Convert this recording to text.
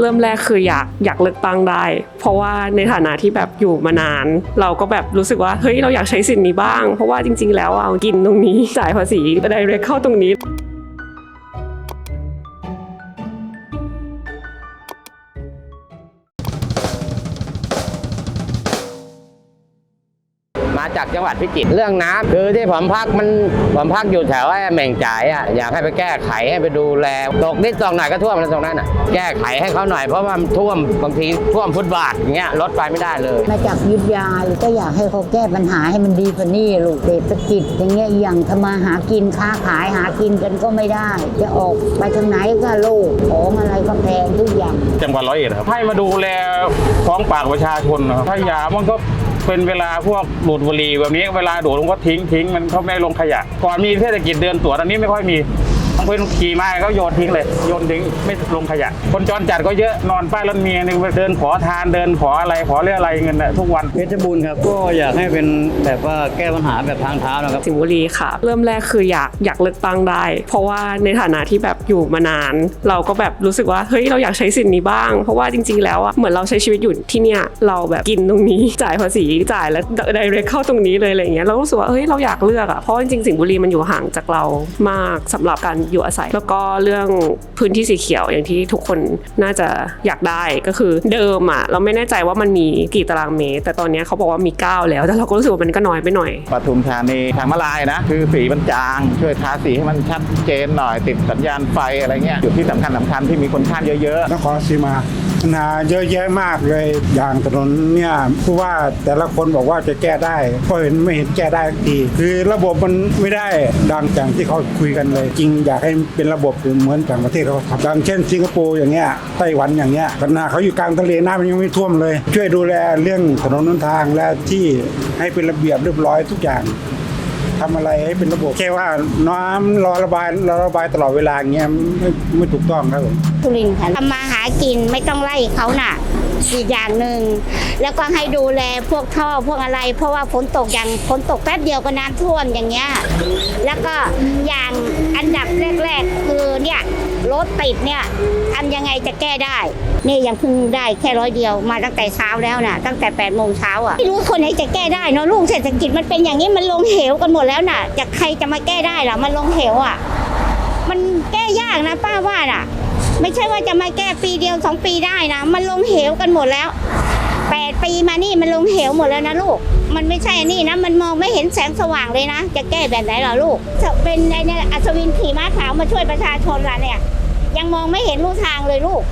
เริ่มแรกคืออยากอยากเลือกตั้งได้ เพราะว่าในฐานะที่แบบอยู่มานาน เราก็แบบรู้สึกว่าเฮ้ยเราอยากใช้สิทธิ์นี้บ้าง เพราะว่าจริง ๆ แล้วเอากินตรงนี้จ่ายภาษีไปได้เรกเข้าตรงนี้ มาจากจังหวัดพิจิตรเรื่องน้ำคือที่ผมพักมันผมพักอยู่แถวไอ้แม่งจ่ายอะอยากให้ไปแก้ไขให้ไปดูแลตกนิดตกหน่อยก็ท่วมแล้วตรงนั้นอะแก้ไขให้เขาหน่อยเพราะว่ามันท่วมบางทีท่วมฟุตบาทอย่างเงี้ยรถไปไม่ได้เลย มาจากยุทธยาเลยก็อยากให้เขาแก้ปัญหาให้มันดีกว่านี้ลูกเศรษฐกิจอย่างเงี้ยอย่างทำมาหากินค้าขายหากินกันก็ไม่ได้ จะออกไปทางไหนก็โลกของอะไรก็แพงทุกอย่างจังหวัดร้อยเอ็ดครับให้มาดูแลท้องปากประชาชนนะครับขยะมันก็ เป็นเวลาพวกดูดบุหรี่แบบนี้เวลาดูดลงก็ทิ้งทิ้งมันเขาไม่ลงขยะ ก่อนมีเทศกิจเดินตรวจอันนี้ไม่ค่อยมี บางคนขี่มาเขาโยนทิ้งเลย โยนทิ้งไม่ลงขยะ คนจรจัดก็เยอะนอนป้ายรถเมียนึงเดินขอทานเดินขออะไรขอเรื่องอะไรเงินน่ะทุกวันเพชรบูรณ์ครับก็อยากให้เป็นแบบว่าแก้ปัญหาแบบทางเท้านะครับสิงห์บุรีค่ะ เริ่มแรกคืออยากอยากเลือกตั้งได้ เพราะว่าในฐานะที่แบบอยู่มานาน เราก็แบบรู้สึกว่าเฮ้ยเราอยากใช้สิทธิ์นี้บ้าง เพราะว่าจริง ๆ แล้วอะเหมือนเราใช้ชีวิตอยู่ที่เนี่ยเราแบบกินตรงนี้จ่ายภาษีจ่ายแล้วได้เรเข้าตรงนี้เลยอะไรเงี้ยเรารู้สึกว่าเฮ้ยเราอยากเลือกอะเพราะว่าจริงๆสิงห์บุรีมันอยู่ห่างจากเรามากสำหรับการอยู่อาศัย แล้วก็เรื่องพื้นที่สีเขียวอย่างที่ทุกคนน่าจะอยากได้ก็คือเดิมอะเราไม่แน่ใจว่ามันมีกี่ตารางเมตร แต่ตอนเนี้ยเขาบอกว่ามี 9 แล้ว แต่เราก็รู้สึกว่ามันก็น้อยไปหน่อยปทุมธานีทางมาลายนะ คือสีมันจางช่วยทาสีให้มันชัดเจนหน่อยติดสัญญาณไฟอะไรเงี้ยจุดที่สำคัญสำคัญที่มีคนข้ามเยอะนครศรีมาปั ญหาเยอะแยะมากเลยอย่างถนนเนี่ยผู้ว่าแต่ละคนบอกว่าจะแก้ได้ก็เห็นไม่เห็นแก้ได้ทีคือระบบมันไม่ได้ดังอย่างที่เขาคุยกันเลย จริงอยากให้เป็นระบบเหมือนต่างประเทศเขาทำดังเช่นสิงคโปร์อย่างเงี้ยไต้หวันอย่างเงี้ยปัญหาเขาอยู่กลางทะเลน้ำมันยังไม่ท่วมเลย ช่วยดูแลเรื่องถนนหนทางและที่ให้เป็นระเบียบเรียบร้อยทุกอย่าง ทำอะไรให้เป็นระบบแค่ว่าน้ำรอระบายรอระบายตลอดเวลาอย่างเงี้ยไม่ไม่ถูกต้องครับผมทุรินทร์ค่ะทำมาหากินไม่ต้องไล่เขาน่ะอีกอย่างหนึ่งแล้วก็ให้ดูแลพวกท่อพวกอะไร เพราะว่าฝนตกอย่างฝนตกแป๊บเดียวก็น้ำท่วมอย่างเงี้ยแล้วก็อย่างอันดับแรกๆ รถติดเนี่ยทำยังไงจะแก้ได้ นี่ยังเพิ่งได้แค่ร้อยเดียวมาตั้งแต่เช้าแล้วน่ะ ตั้งแต่8ปดโมงเช้าอะไม่รู้คนไหนจะแก้ได้เนาะลูกเศรษฐกิจมันเป็นอย่างนี้มันลงเหวกันหมดแล้วน่ะจะใครจะมาแก้ได้ล่ะมันลงเหวอะ มันแก้ยากนะป้าว่าน่ะ ไม่ใช่ว่าจะมาแก้ปีเดียวสองปีได้นะมันลงเหวกันหมดแล้วแปดปีมานี่มันลงเหวหมดแล้วนะลูก มันไม่ใช่นี่นะ มันมองไม่เห็นแสงสว่างเลยนะ จะแก้แบบไหนหรอลูก จะเป็นไอ้เนี่ยอัศวินขี่ม้าขาวมาช่วยประชาชนละเนี่ย ยังมองไม่เห็นรูทางเลยลูก